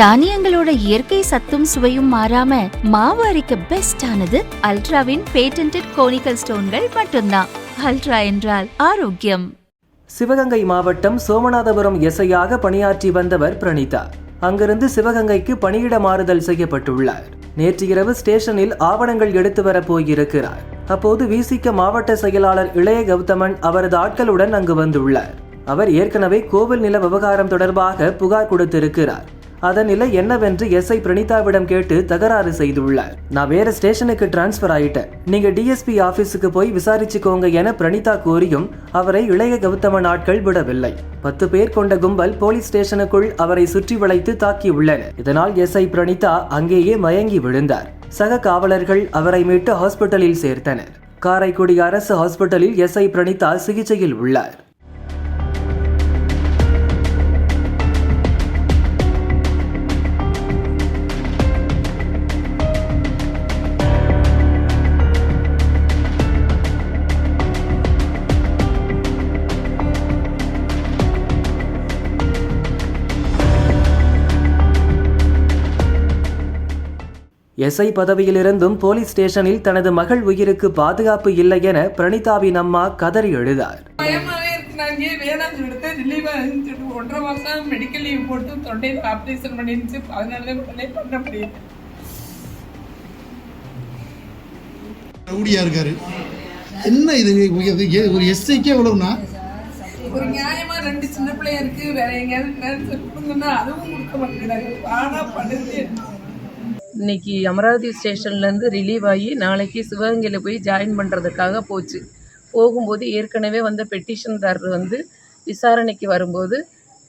தானியங்களோட இயற்கை சத்தும் சுவையும் மாறாம மாவு அரைக்க பெஸ்ட் ஆனது அல்ட்ராவின் பேட்டன்ட் கோனிக்கல் ஸ்டோன்கள் மட்டும்தான். அல்ட்ரா என்றால் ஆரோக்கியம். சிவகங்கை மாவட்டம் சோமநாதபுரம் எஸ்ஐயாக பணியாற்றி வந்தவர் பிரணீதா. அங்கிருந்து சிவகங்கைக்கு பணியிட மாறுதல் செய்யப்பட்டுள்ளார். நேற்று இரவு ஸ்டேஷனில் ஆவணங்கள் எடுத்து வர போயிருக்கிறார். அப்போது விசிக்க மாவட்ட செயலாளர் இளைய கௌதமன் அவரது ஆட்களுடன் அங்கு வந்துள்ளார். அவர் ஏற்கனவே கோவில் நில விவகாரம் தொடர்பாக புகார் கொடுத்திருக்கிறார். அதன் நிலை என்னவென்று எஸ்ஐ பிரணீதாவிடம் கேட்டு தகராறு செய்துள்ளார். நான் வேற ஸ்டேஷனுக்கு டிரான்ஸ்பர் ஆயிட்டேன். நீங்க டிஎஸ்பி ஆபீஸுக்கு போய் விசாரிச்சுக்கோங்க என பிரணீதா கூறியும் அவரை இளைய கௌதம நாட்கள் விடவில்லை. பத்து பேர் கொண்ட கும்பல் போலீஸ் ஸ்டேஷனுக்குள் அவரை சுற்றி வளைத்து தாக்கியுள்ளனர் இதனால் எஸ்ஐ பிரணீதா அங்கேயே மயங்கி விழுந்தார். சக காவலர்கள் அவரை மீட்டு ஹாஸ்பிட்டலில் சேர்த்தனர். காரைக்குடி அரசு ஹாஸ்பிட்டலில் எஸ்ஐ பிரணீதா சிகிச்சையில் உள்ளார். எஸ்ஐ பதவியிலிருந்தும் போலீஸ் ஸ்டேஷனில் தனது மகள் உயிருக்கு பாதுகாப்பு இல்லை என பிரணீதாவின் அம்மா கதறி எழுதார். ஒன்றரை மாசம் மெடிக்கல் லீவ் போட்டு தொண்டையில் ஆப்ரேஷன் பண்ணிருந்துச்சு. அதனால உடனே பண்ண முடியல ரவுடியா இருக்காரு. என்ன இது? ஒரு எஸ்ஐக்கே எவ்வளவுனா? ஒரு நியாயமா ரெண்டு சின்ன பிள்ளையா இருக்கு. வேற எங்கேயாவது அதுவும் கொடுக்க மாட்டேங்கிறாங்க ஆனா பண்ணுறது இன்னைக்கு அமராவதி ஸ்டேஷன்லேருந்து ரிலீவ் ஆகி நாளைக்கு சிவகங்கையில் போய் ஜாயின் பண்ணுறதுக்காக போச்சு. போகும்போது ஏற்கனவே வந்த பெட்டிஷன்தாரர் வந்து விசாரணைக்கு வரும்போது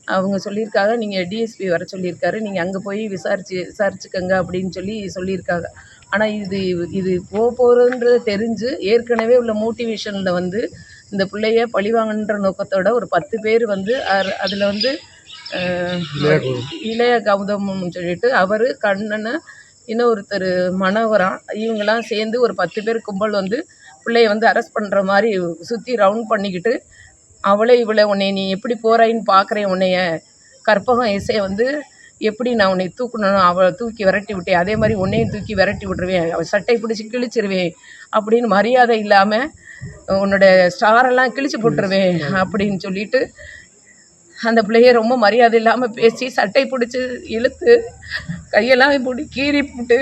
அவங்க சொல்லியிருக்காங்க நீங்கள் டிஎஸ்பி வர சொல்லியிருக்காரு நீங்கள் அங்கே போய் விசாரிச்சு விசாரிச்சுக்கங்க அப்படின்னு சொல்லி சொல்லியிருக்காங்க. ஆனால் இது இது போக போகிறதுன்றது தெரிஞ்சு ஏற்கனவே உள்ள மோட்டிவேஷனில் வந்து இந்த பிள்ளைய பழிவாங்கன்ற நோக்கத்தோட ஒரு பத்து பேர் வந்து அதில் வந்து இளைய கௌதம்னு சொல்லிட்டு அவர் கண்ணனை இன்னொருத்தர் மனோகரம் இவங்கெல்லாம் சேர்ந்து ஒரு பத்து பேர் கும்பல் வந்து பிள்ளைய வந்து அரெஸ்ட் பண்ணுற மாதிரி சுற்றி ரவுண்ட் பண்ணிக்கிட்டு அவளே இவளை உன்னை நீ எப்படி போகிறாயின்னு பார்க்குறேன் உன்னைய. கற்பகம் இசையை வந்து எப்படி நான் உன்னை தூக்கணும் அவளை தூக்கி விரட்டி விட்டேன். அதே மாதிரி உன்னையும் தூக்கி விரட்டி விட்டுருவேன். அவள் சட்டை பிடிச்சி கிழிச்சிருவேன். அப்படின்னு மரியாதை இல்லாமல் உன்னோட ஸ்டாரெல்லாம் கிழிச்சு போட்டுருவேன். அப்படின்னு சொல்லிட்டு அந்த பிள்ளைய ரொம்ப மரியாதை இல்லாமல் பேசி சட்டை பிடிச்சி இழுத்து கையெல்லாம் இப்படி கீறி போட்டு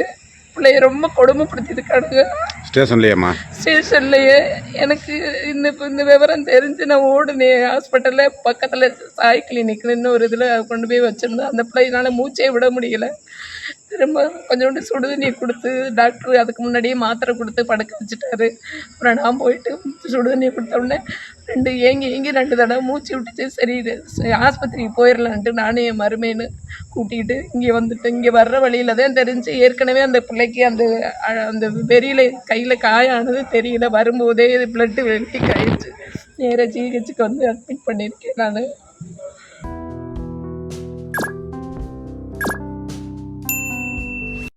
பிள்ளைய ரொம்ப கொடுமைப்படுத்தியிருக்கானுங்க ஸ்டேஷன்லையேம்மா? ஸ்டேஷன்லேயே எனக்கு இந்த இந்த விவரம் தெரிஞ்சு நான் ஓடுனேன் ஹாஸ்பிட்டலில் பக்கத்தில் சாய் கிளினிக்னு ஒரு இதில் கொண்டு போய் வச்சுருந்தேன். அந்த பிள்ளையினால மூச்சே விட முடியல. திரும்ப கொஞ்சோண்டு சுடுதண்ணி கொடுத்து டாக்டர் அதுக்கு முன்னாடியே மாத்திரை கொடுத்து படுக்க வச்சுட்டாரு. அப்புறம் நான் போயிட்டு சுடுதண்ணி கொடுத்த உடனே ரெண்டு ஏங்கி ஏங்கி ரெண்டு தடவை மூச்சு விட்டுச்சு. சரி இது ஆஸ்பத்திரிக்கு போயிடலான்ட்டு நானே என் மருமேன்னு கூட்டிகிட்டு இங்கே வந்துட்டு இங்கே வர்ற வழியில் தான் தெரிஞ்சு ஏற்கனவே அந்த பிள்ளைக்கு அந்த அந்த வெறியில் கையில் காயானது தெரியல. வரும்போதே பிளட்டு வெட்டி காயிடுச்சு. நேராக ஜிஹெச்சுக்கு வந்து அட்மிட் பண்ணியிருக்கேன் நான்.